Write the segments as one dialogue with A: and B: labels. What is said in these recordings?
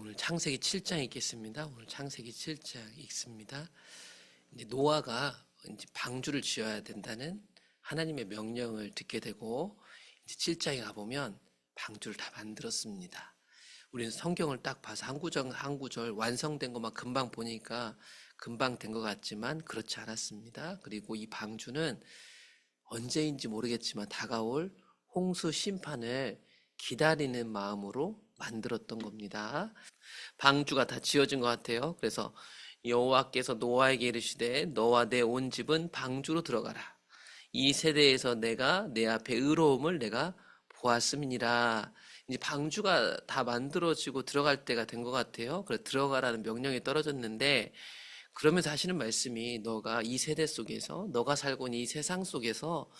A: 오늘 창세기 7장 읽겠습니다. 오늘 창세기 7장 읽습니다. 이제 노아가 이제 방주를 지어야 된다는 하나님의 명령을 듣게 되고 이제 7장에 가 보면 방주를 다 만들었습니다. 우리는 성경을 딱 봐서 한 구절 한 구절 완성된 것만 금방 보니까 금방 된 것 같지만 그렇지 않았습니다. 그리고 이 방주는 언제인지 모르겠지만 다가올 홍수 심판을 기다리는 마음으로 만들었던 겁니다. 방주가 다 지어진 것 같아요. 그래서 여호와께서 노아에게 이르시되 너와 내 온 집은 방주로 들어가라. 이 세대에서 내가 내 앞에 의로움을 내가 보았음이니라. 이제 방주가 다 만들어지고 들어갈 때가 된 것 같아요. 그래서 들어가라는 명령이 떨어졌는데 그러면서 하시는 말씀이 너가 이 세대 속에서 너가 살고 있는 이 세상 속에서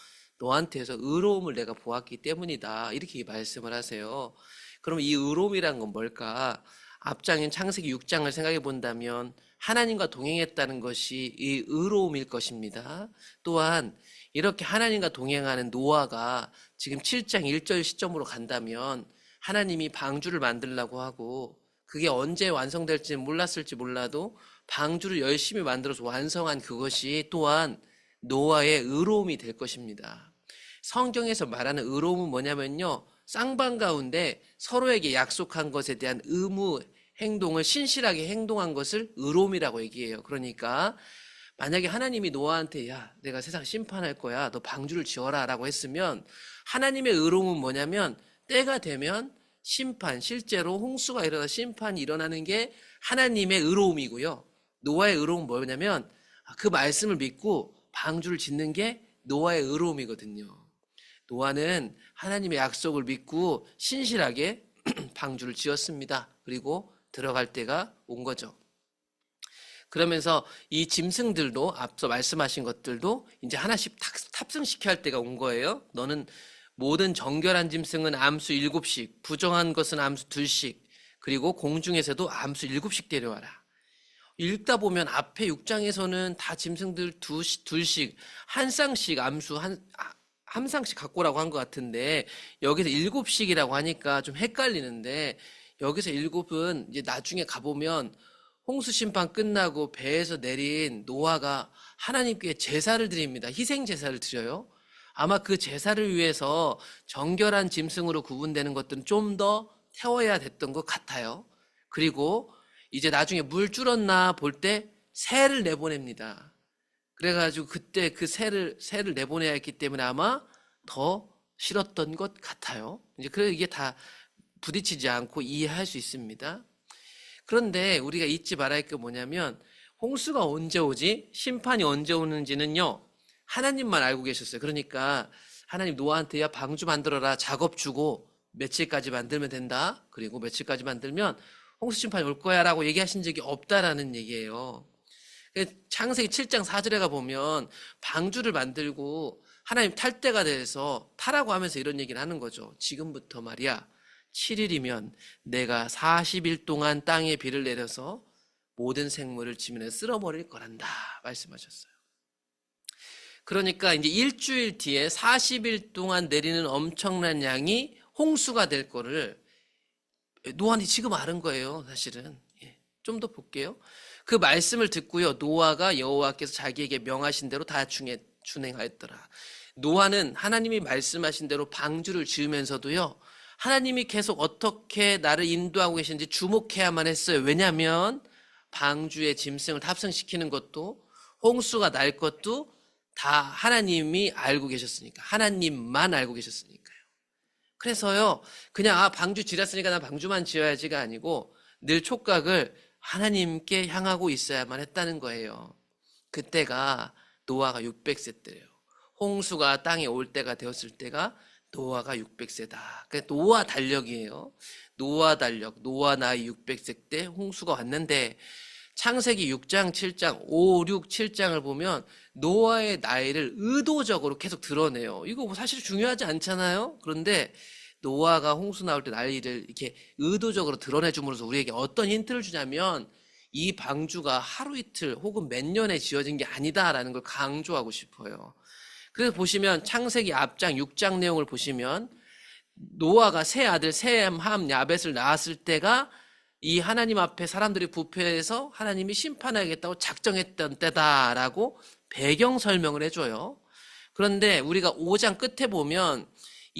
A: 너한테서 의로움을 내가 보았기 때문이다. 이렇게 말씀을 하세요. 그럼 이 의로움이란 건 뭘까? 앞장인 창세기 6장을 생각해 본다면 하나님과 동행했다는 것이 이 의로움일 것입니다. 또한 이렇게 하나님과 동행하는 노아가 지금 7장 1절 시점으로 간다면 하나님이 방주를 만들라고 하고 그게 언제 완성될지 몰랐을지 몰라도 방주를 열심히 만들어서 완성한 그것이 또한 노아의 의로움이 될 것입니다. 성경에서 말하는 의로움은 뭐냐면요. 쌍방 가운데 서로에게 약속한 것에 대한 의무 행동을 신실하게 행동한 것을 의로움이라고 얘기해요. 그러니까 만약에 하나님이 노아한테 야, 내가 세상 심판할 거야. 너 방주를 지어라라고 했으면 하나님의 의로움은 뭐냐면 때가 되면 심판, 실제로 홍수가 일어나 심판이 일어나는 게 하나님의 의로움이고요. 노아의 의로움은 뭐냐면 그 말씀을 믿고 방주를 짓는 게 노아의 의로움이거든요. 노아는 하나님의 약속을 믿고 신실하게 방주를 지었습니다. 그리고 들어갈 때가 온 거죠. 그러면서 이 짐승들도 앞서 말씀하신 것들도 이제 하나씩 탑승시켜야 할 때가 온 거예요. 너는 모든 정결한 짐승은 암수 일곱씩, 부정한 것은 암수 둘씩, 그리고 공중에서도 암수 일곱씩 데려와라. 읽다 보면 앞에 6장에서는 다 짐승들 두, 둘씩, 한 쌍씩 암수 한, 한 쌍씩 갖고 오라고 한 것 같은데, 여기서 일곱씩이라고 하니까 좀 헷갈리는데, 여기서 일곱은 이제 나중에 가보면 홍수 심판 끝나고 배에서 내린 노아가 하나님께 제사를 드립니다. 희생 제사를 드려요. 아마 그 제사를 위해서 정결한 짐승으로 구분되는 것들은 좀 더 태워야 됐던 것 같아요. 그리고 이제 나중에 물 줄었나 볼 때 새를 내보냅니다. 그래가지고 그때 그 새를 새를 내보내야 했기 때문에 아마 더 싫었던 것 같아요. 이제 그래 이게 다 부딪히지 않고 이해할 수 있습니다. 그런데 우리가 잊지 말아야 할 게 뭐냐면 홍수가 언제 오지? 심판이 언제 오는지는요. 하나님만 알고 계셨어요. 그러니까 하나님 노아한테 야 방주 만들어라 작업 주고 며칠까지 만들면 된다. 그리고 며칠까지 만들면 홍수 심판이 올 거야라고 얘기하신 적이 없다라는 얘기예요. 창세기 7장 4절에 가 보면 방주를 만들고 하나님 탈 때가 돼서 타라고 하면서 이런 얘기를 하는 거죠. 지금부터 말이야. 7일이면 내가 40일 동안 땅에 비를 내려서 모든 생물을 지면에 쓸어버릴 거란다. 말씀하셨어요. 그러니까 이제 일주일 뒤에 40일 동안 내리는 엄청난 양이 홍수가 될 거를 노아니 지금 아는 거예요, 사실은. 예, 좀 더 볼게요. 그 말씀을 듣고요. 노아가 여호와께서 자기에게 명하신 대로 다 중에 준행하였더라. 노아는 하나님이 말씀하신 대로 방주를 지으면서도요. 하나님이 계속 어떻게 나를 인도하고 계신지 주목해야만 했어요. 왜냐하면 방주에 짐승을 탑승시키는 것도 홍수가 날 것도 다 하나님이 알고 계셨으니까 하나님만 알고 계셨으니까요. 그래서요 그냥 아 방주 지렸으니까 나 방주만 지어야지가 아니고 늘 촉각을 하나님께 향하고 있어야만 했다는 거예요. 그때가 노아가 600세 때예요. 홍수가 땅에 올 때가 되었을 때가 노아가 600세다. 그 노아 달력이에요. 노아 달력, 노아 나이 600세 때 홍수가 왔는데 창세기 6장, 7장, 5, 6, 7장을 보면 노아의 나이를 의도적으로 계속 드러내요. 이거 뭐 사실 중요하지 않잖아요. 그런데 노아가 홍수 나올 때 나이를 이렇게 의도적으로 드러내 줌으로써 우리에게 어떤 힌트를 주냐면 이 방주가 하루 이틀 혹은 몇 년에 지어진 게 아니다라는 걸 강조하고 싶어요. 그래서 보시면 창세기 앞장 6장 내용을 보시면 노아가 세 아들 셈, 함, 야벳을 낳았을 때가 이 하나님 앞에 사람들이 부패해서 하나님이 심판하겠다고 작정했던 때다라고 배경 설명을 해줘요. 그런데 우리가 5장 끝에 보면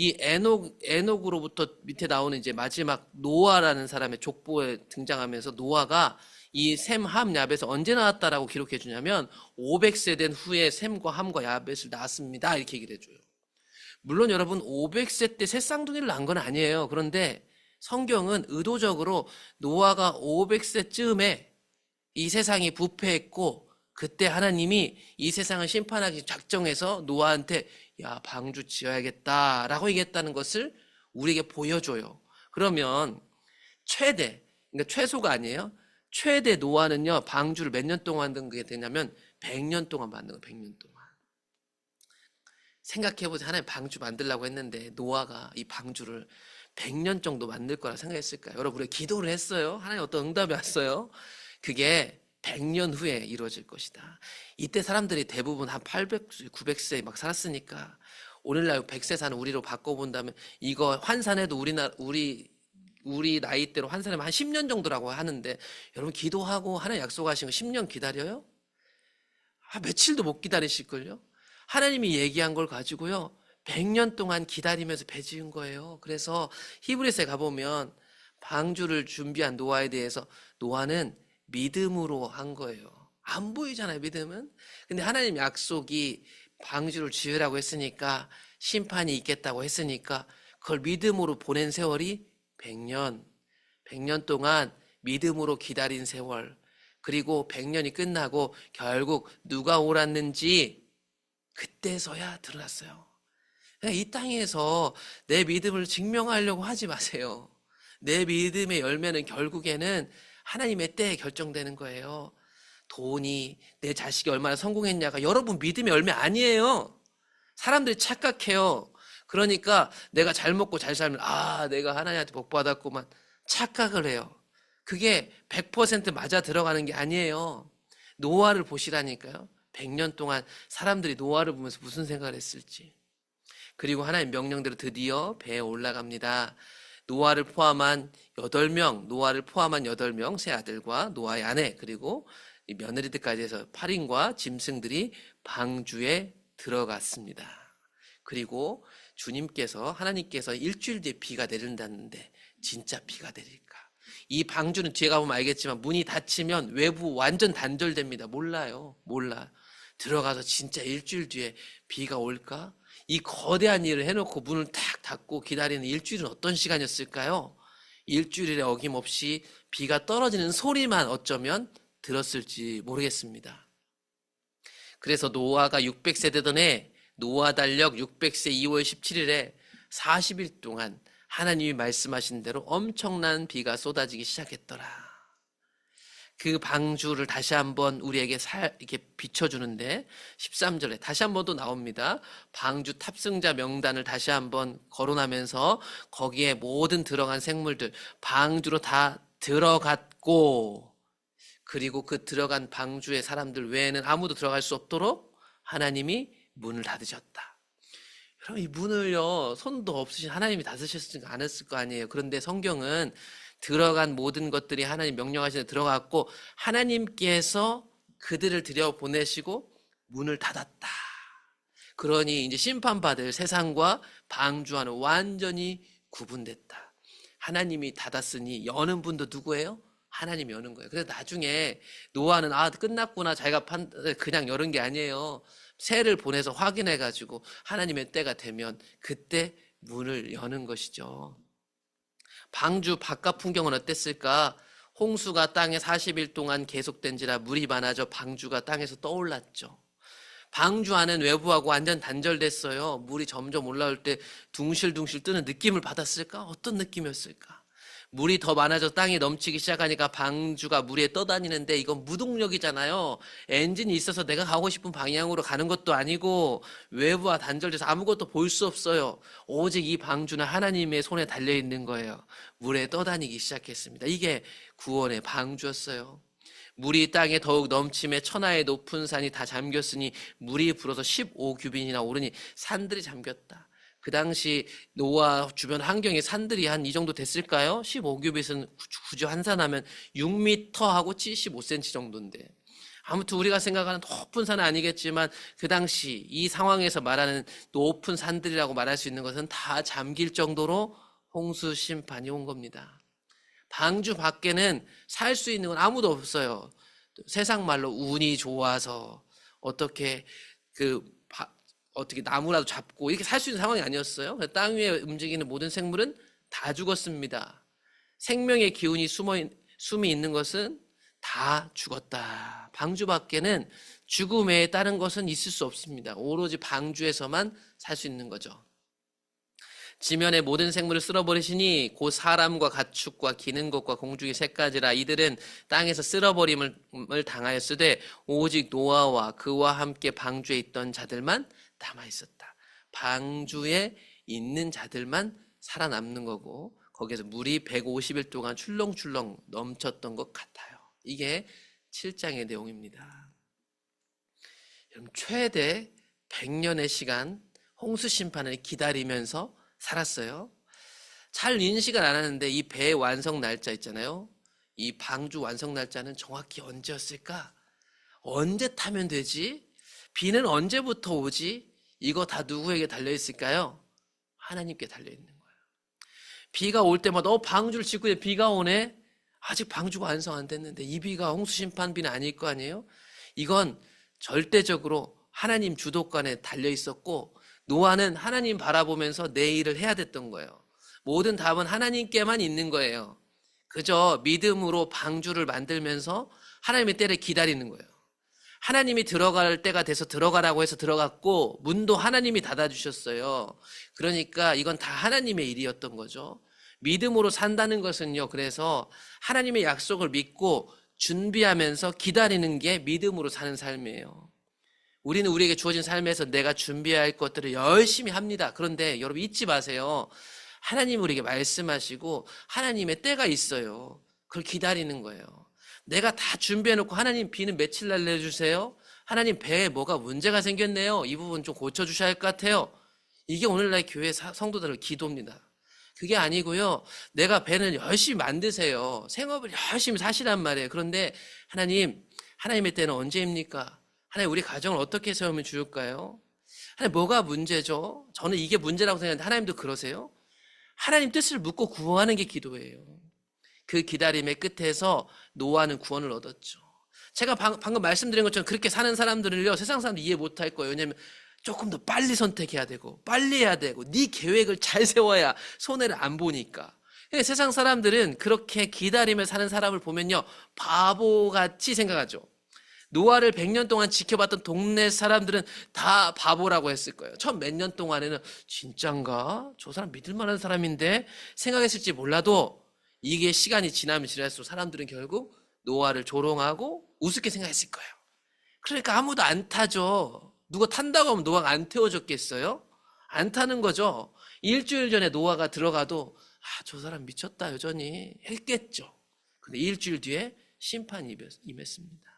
A: 이 에녹, 에녹으로부터 밑에 나오는 이제 마지막 노아라는 사람의 족보에 등장하면서 노아가 이 셈, 함, 야벳을 언제 나왔다라고 기록해 주냐면 500세 된 후에 셈과 함과 야벳을 낳았습니다. 이렇게 얘기를 해줘요. 물론 여러분 500세 때 새 쌍둥이를 낳은 건 아니에요. 그런데 성경은 의도적으로 노아가 500세쯤에 이 세상이 부패했고 그때 하나님이 이 세상을 심판하기 작정해서 노아한테 야 방주 지어야겠다라고 얘기했다는 것을 우리에게 보여줘요. 그러면 최대 그러니까 최소가 아니에요. 최대 노아는요 방주를 몇 년 동안 만든 게 되냐면 100년 동안 만든 거 100년 동안. 생각해보세요. 하나님 방주 만들라고 했는데 노아가 이 방주를 100년 정도 만들 거라 생각했을까요? 여러분, 우리 기도를 했어요. 하나님 어떤 응답이 왔어요? 그게 100년 후에 이루어질 것이다. 이때 사람들이 대부분 한 800, 900세 막 살았으니까 오늘날 100세 사는 우리로 바꿔본다면 이거 환산해도 우리나, 우리, 우리 나이대로 환산하면 한 10년 정도라고 하는데 여러분 기도하고 하나 약속하신 거 10년 기다려요? 아, 며칠도 못 기다리실걸요? 하나님이 얘기한 걸 가지고요. 100년 동안 기다리면서 배 지은 거예요. 그래서 히브리서에 가보면 방주를 준비한 노아에 대해서 노아는 믿음으로 한 거예요. 안 보이잖아요, 믿음은. 근데 하나님 약속이 방주를 지으라고 했으니까 심판이 있겠다고 했으니까 그걸 믿음으로 보낸 세월이 100년. 100년 동안 믿음으로 기다린 세월. 그리고 100년이 끝나고 결국 누가 옳았는지 그때서야 드러났어요. 이 땅에서 내 믿음을 증명하려고 하지 마세요. 내 믿음의 열매는 결국에는 하나님의 때에 결정되는 거예요. 돈이 내 자식이 얼마나 성공했냐가 여러분 믿음의 열매 아니에요. 사람들이 착각해요. 그러니까 내가 잘 먹고 잘 살면 아 내가 하나님한테 복 받았구만 착각을 해요. 그게 100% 맞아 들어가는 게 아니에요. 노아를 보시라니까요. 100년 동안 사람들이 노아를 보면서 무슨 생각을 했을지. 그리고 하나님 명령대로 드디어 배에 올라갑니다. 노아를 포함한 8명, 노아를 포함한 8명, 세 아들과 노아의 아내, 그리고 며느리들까지 해서 8인과 짐승들이 방주에 들어갔습니다. 그리고 주님께서, 하나님께서 일주일 뒤에 비가 내린다는데, 진짜 비가 내릴까? 이 방주는 뒤에 가보면 알겠지만, 문이 닫히면 외부 완전 단절됩니다. 몰라요. 몰라. 들어가서 진짜 일주일 뒤에 비가 올까? 이 거대한 일을 해놓고 문을 탁 닫고 기다리는 일주일은 어떤 시간이었을까요? 일주일에 어김없이 비가 떨어지는 소리만 어쩌면 들었을지 모르겠습니다. 그래서 노아가 600세 되던 해 노아 달력 600세 2월 17일에 40일 동안 하나님이 말씀하신 대로 엄청난 비가 쏟아지기 시작했더라. 그 방주를 다시 한번 우리에게 살, 이렇게 비춰주는데 13절에 다시 한번 또 나옵니다. 방주 탑승자 명단을 다시 한번 거론하면서 거기에 모든 들어간 생물들 방주로 다 들어갔고 그리고 그 들어간 방주의 사람들 외에는 아무도 들어갈 수 없도록 하나님이 문을 닫으셨다. 여러분 이 문을요 손도 없으신 하나님이 닫으셨지 않았을 거 아니에요. 그런데 성경은 들어간 모든 것들이 하나님 명령하신 데 들어갔고 하나님께서 그들을 들여 보내시고 문을 닫았다. 그러니 이제 심판받을 세상과 방주와는 완전히 구분됐다. 하나님이 닫았으니 여는 분도 누구예요? 하나님이 여는 거예요. 그래서 나중에 노아는 아 끝났구나 자기가 판 그냥 여는 게 아니에요. 새를 보내서 확인해 가지고 하나님의 때가 되면 그때 문을 여는 것이죠. 방주 바깥 풍경은 어땠을까? 홍수가 땅에 40일 동안 계속된지라 물이 많아져 방주가 땅에서 떠올랐죠. 방주 안은 외부하고 완전 단절됐어요. 물이 점점 올라올 때 둥실둥실 뜨는 느낌을 받았을까? 어떤 느낌이었을까? 물이 더 많아져 땅이 넘치기 시작하니까 방주가 물에 떠다니는데 이건 무동력이잖아요. 엔진이 있어서 내가 가고 싶은 방향으로 가는 것도 아니고 외부와 단절돼서 아무것도 볼 수 없어요. 오직 이 방주는 하나님의 손에 달려 있는 거예요. 물에 떠다니기 시작했습니다. 이게 구원의 방주였어요. 물이 땅에 더욱 넘침에 천하의 높은 산이 다 잠겼으니 물이 불어서 15규빈이나 오르니 산들이 잠겼다. 그 당시 노아 주변 환경의 산들이 한 이 정도 됐을까요? 15규빗은 구조 환산하면 6m하고 75cm 정도인데 아무튼 우리가 생각하는 높은 산은 아니겠지만 그 당시 이 상황에서 말하는 높은 산들이라고 말할 수 있는 것은 다 잠길 정도로 홍수 심판이 온 겁니다. 방주 밖에는 살 수 있는 건 아무도 없어요. 세상 말로 운이 좋아서 어떻게 그 바- 어떻게 나무라도 잡고 이렇게 살 수 있는 상황이 아니었어요. 땅 위에 움직이는 모든 생물은 다 죽었습니다. 생명의 기운이 숨어 있- 숨이 있는 것은 다 죽었다. 방주 밖에는 죽음에 따른 것은 있을 수 없습니다. 오로지 방주에서만 살 수 있는 거죠. 지면의 모든 생물을 쓸어버리시니 곧 사람과 가축과 기는 것과 공중의 새까지라 이들은 땅에서 쓸어버림을 을 당하였으되 오직 노아와 그와 함께 방주에 있던 자들만 남아 있었다. 방주에 있는 자들만 살아남는 거고 거기에서 물이 150일 동안 출렁출렁 넘쳤던 것 같아요. 이게 7장의 내용입니다. 여러분 최대 100년의 시간 홍수 심판을 기다리면서 살았어요. 잘 인식을 안 하는데 이배 완성 날짜 있잖아요. 이 방주 완성 날짜는 정확히 언제였을까? 언제 타면 되지? 비는 언제부터 오지? 이거 다 누구에게 달려 있을까요? 하나님께 달려 있는 거예요. 비가 올 때마다 어 방주를 짓고 비가 오네. 아직 방주가 완성 안 됐는데 이 비가 홍수 심판 비는 아닐 거 아니에요? 이건 절대적으로 하나님 주도권에 달려 있었고 노아는 하나님 바라보면서 내 일을 해야 됐던 거예요. 모든 답은 하나님께만 있는 거예요. 그저 믿음으로 방주를 만들면서 하나님의 때를 기다리는 거예요. 하나님이 들어갈 때가 돼서 들어가라고 해서 들어갔고 문도 하나님이 닫아주셨어요. 그러니까 이건 다 하나님의 일이었던 거죠. 믿음으로 산다는 것은요. 그래서 하나님의 약속을 믿고 준비하면서 기다리는 게 믿음으로 사는 삶이에요. 우리는 우리에게 주어진 삶에서 내가 준비해야 할 것들을 열심히 합니다. 그런데 여러분 잊지 마세요. 하나님 우리에게 말씀하시고 하나님의 때가 있어요. 그걸 기다리는 거예요. 내가 다 준비해놓고 하나님 비는 며칠 날 내주세요. 하나님 배에 뭐가 문제가 생겼네요. 이 부분 좀 고쳐주셔야 할 것 같아요. 이게 오늘날 교회 사- 성도들의 기도입니다. 그게 아니고요. 내가 배는 열심히 만드세요. 생업을 열심히 사시란 말이에요. 그런데 하나님, 하나님의 때는 언제입니까? 하나님 우리 가정을 어떻게 세우면 좋을까요? 하나님 뭐가 문제죠? 저는 이게 문제라고 생각하는데 하나님도 그러세요? 하나님 뜻을 묻고 구하는 게 기도예요. 그 기다림의 끝에서 노아는 구원을 얻었죠. 제가 방, 금 말씀드린 것처럼 그렇게 사는 사람들을요 세상 사람들 이해 못 할 거예요. 왜냐하면 조금 더 빨리 선택해야 되고 빨리 해야 되고 네 계획을 잘 세워야 손해를 안 보니까. 그러니까 세상 사람들은 그렇게 기다리며 사는 사람을 보면요 바보같이 생각하죠. 노아를 100년 동안 지켜봤던 동네 사람들은 다 바보라고 했을 거예요. 처음 몇 년 동안에는 진짠가? 저 사람 믿을 만한 사람인데 생각했을지 몰라도 이게 시간이 지나면 지날수록 사람들은 결국 노아를 조롱하고 우습게 생각했을 거예요. 그러니까 아무도 안 타죠. 누가 탄다고 하면 노아가 안 태워줬겠어요? 안 타는 거죠. 일주일 전에 노아가 들어가도 아, 저 사람 미쳤다 여전히 했겠죠. 근데 일주일 뒤에 심판이 임했- 임했습니다.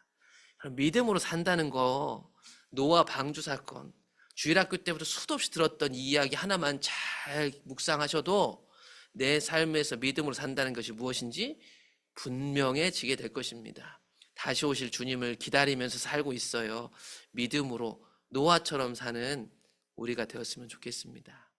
A: 믿음으로 산다는 거 노아 방주 사건 주일학교 때부터 수도 없이 들었던 이 이야기 하나만 잘 묵상하셔도 내 삶에서 믿음으로 산다는 것이 무엇인지 분명해지게 될 것입니다. 다시 오실 주님을 기다리면서 살고 있어요. 믿음으로 노아처럼 사는 우리가 되었으면 좋겠습니다.